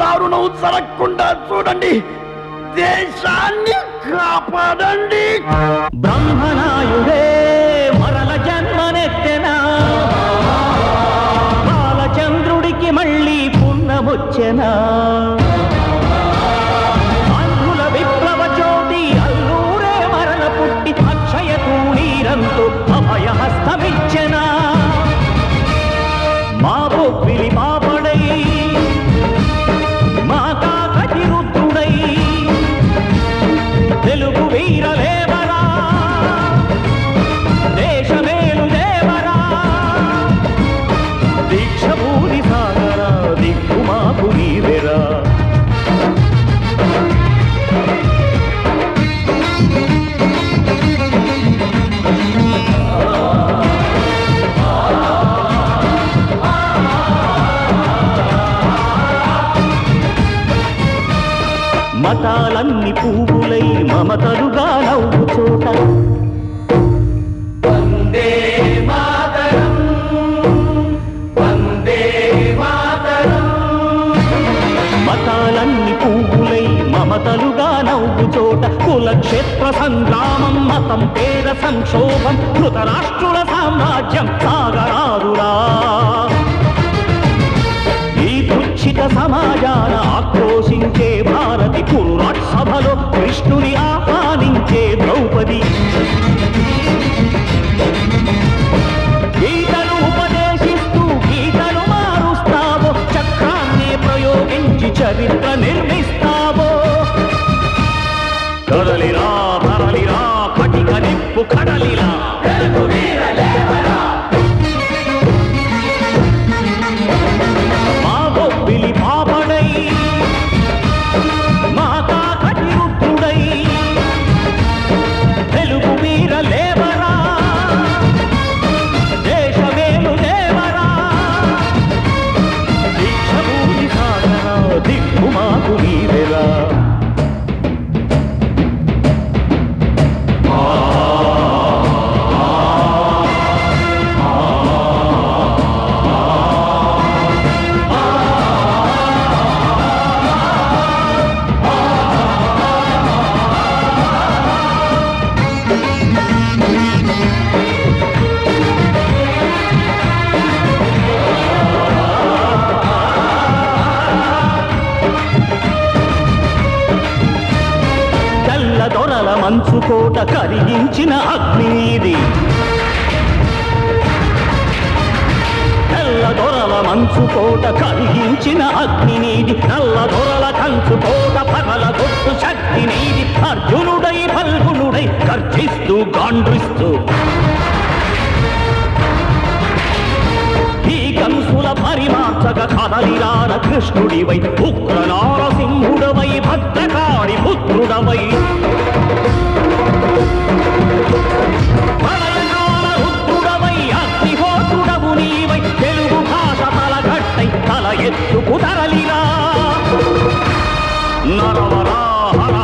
దారుణం జరగకుండా చూడండి. దేశాన్ని కాపాడండి. బ్రహ్మనాయుడే మరల జన్మనెత్తెనా? బాలచంద్రుడికి మళ్ళీ పుణ్యమొచ్చెనా దిక్కు మాకు నీవెరా? మతాలన్ని పువ్వులై మమతలుగా నవ్వు చోట చోట కులక్షేత్ర సంగ్రామం మతం పేద సంక్షోభం ధృతరాష్ట్రుల సామ్రాజ్యం కదలిరా తెల్ల మంచు కోట కరిగించిన అగ్ని ఇది. నల్ల దొరల మంచు కోట కరిగించిన అగ్ని నీది. నల్ల దొరల కంచు కోట పగల గొట్టు శక్తి నీది. అర్జునుడై ఫల్గునుడై గర్జిస్తూ గాండ్రిస్తూ. ఈ కంసుల పరిమార్చక కదలిరాన కృష్ణుడివై ఉగ్ర నారసింహుడవై భద్రకాళి పుత్రుడవై కుదరలీలా నరవరా హర